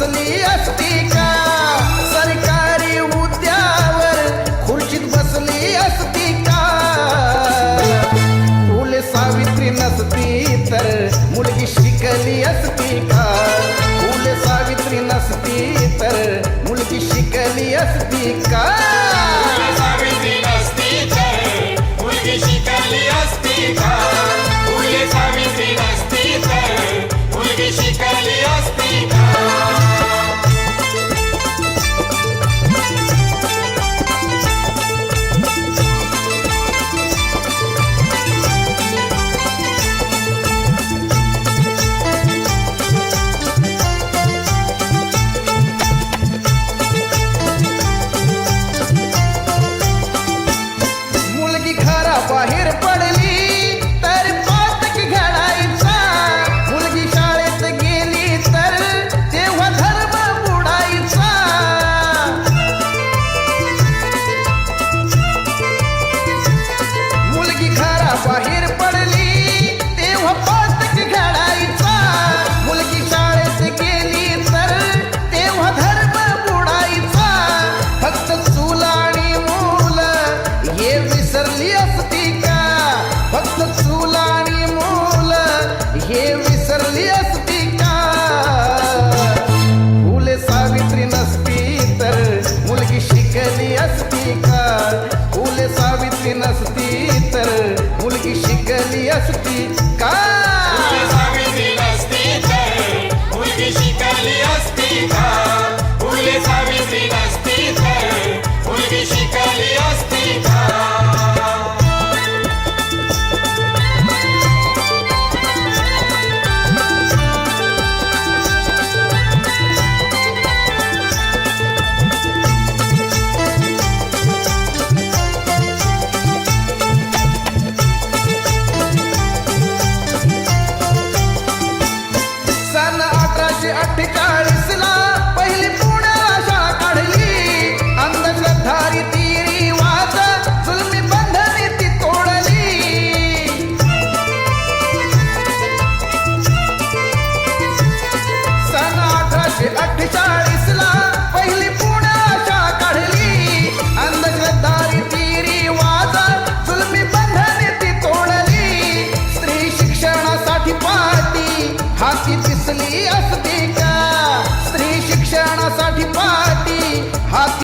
बसली असती का? सरकारी मुद्द्यावर खुर्चीत बसली असती का? फुले सावित्री नसती तर मुलगी शिकली असती का? फुले सावित्री नसती तर मुलगी शिकली असती का? नसती तर मुलगी शिकली असती. अठराशे अठ्ठेचाळीस पहिली पुण्याला शाळा काढली. रिवाज जुलमी बंधने ती तोडली. सन अठराशे पहिली पुण्याला शाळा काढली. अंधश्रद्धारी ती रिवाज जुलमी बंधने ती तोडली. स्त्री शिक्षणासाठी पाठी हाती